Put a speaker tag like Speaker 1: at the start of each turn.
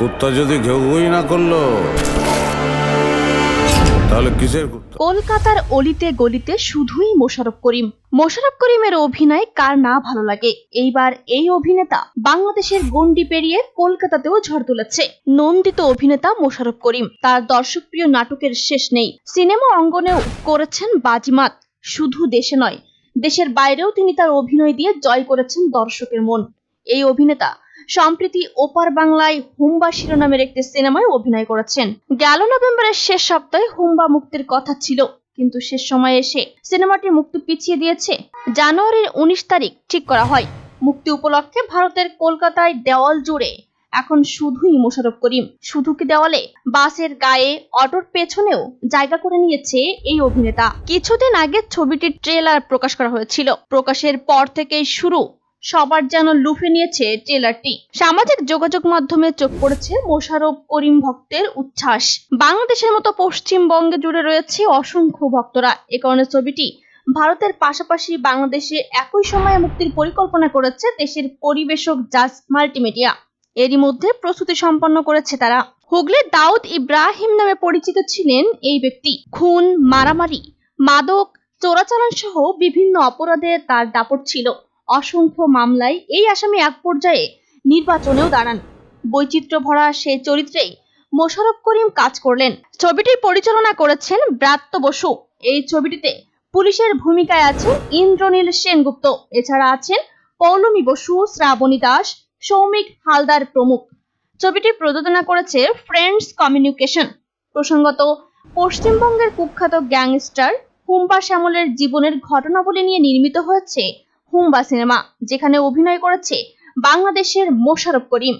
Speaker 1: কুত্তা যদি ঘেউই না করল, তাহলে কিসের
Speaker 2: কলকাতার অলিতে গলিতে শুধুই মোশাররফ করিম। মোশাররফ করিমের অভিনয় কার না ভালো লাগে? এইবার এই অভিনেতা বাংলাদেশের গন্ডি পেরিয়ে কলকাতাতেও ঝড় তুলেছে। নন্দিত অভিনেতা মোশারফ করিম। তার দর্শকপ্রিয় নাটকের শেষ নেই। সিনেমা অঙ্গনেও করেছেন বাজিমাত। শুধু দেশে নয়, দেশের বাইরেও তিনি তার অভিনয় দিয়ে জয় করেছেন দর্শকের মন। এই অভিনেতা সম্প্রতি ওপার বাংলায় হুম্বা শিরোনামের একটি সিনেমায় অভিনয় করেছেন। গেল নভেম্বরের শেষ সপ্তাহে হুম্বা মুক্তির কথা ছিল, কিন্তু শেষ সময়ে এসে সিনেমাটি মুক্তি পিছিয়ে দিয়েছে। জানুয়ারির উনিশ তারিখ ঠিক করা হয়। মুক্তি উপলক্ষে ভারতের কলকাতায় দেওয়াল জুড়ে এখন শুধুই মোশারফ করিম। শুধু কি দেওয়ালে? বাসের গায়ে অটোর পেছনেও জায়গা করে নিয়েছে এই অভিনেতা। কিছুদিন আগে ছবিটির ট্রেলার প্রকাশ করা হয়েছিল। প্রকাশের পর থেকেই শুরু সবার যেন লুফে নিয়েছে ট্রেলারটি সামাজিক যোগাযোগ মাধ্যমে চোখ পড়েছে মোশাররফ করিম ভক্তের উচ্ছ্বাস। বাংলাদেশের মতো পশ্চিমবঙ্গে জুড়ে রয়েছে অসংখ্য ভক্তরা। এ কারণে ছবিটি ভারতের পাশাপাশি বাংলাদেশে একই সময়ে মুক্তির পরিকল্পনা করেছে দেশের পরিবেশক জাজ মাল্টিমিডিয়া। এরই মধ্যে প্রস্তুতি সম্পন্ন করেছে তারা। হুগলির দাউদ ইব্রাহিম নামে পরিচিত ছিলেন এই ব্যক্তি। খুন, মারামারি, মাদক, চোরাচালান সহ বিভিন্ন অপরাধে তার দাপট ছিল। অসংখ্য মামলায় এই আসামি এক পর্যায়ে নির্বাচনেও দাঁড়ান। বৈচিত্র্য ভরা সেই চরিত্রেই মোশাররফ করিম কাজ করলেন। ছবিটি পরিচালনা করেছেন ব্রাত্য বসু। এই ছবিটিতে পুলিশের ভূমিকায় আছেন ইন্দ্রনীল সেনগুপ্ত। এছাড়া আছেন পৌলমী বসু, শ্রাবণী দাস, সৌমিক হালদার প্রমুখ। ছবিটি প্রযোজনা করেছে ফ্রেন্ডস কমিউনিকেশন। প্রসঙ্গত, পশ্চিমবঙ্গের কুখ্যাত গ্যাংস্টার হুম্বা শ্যামলের জীবনের ঘটনাবলী নিয়ে নির্মিত হয়েছে হুম্বা সিনেমা যেখানে অভিনয় করেছে বাংলাদেশের মোশারফ করিম।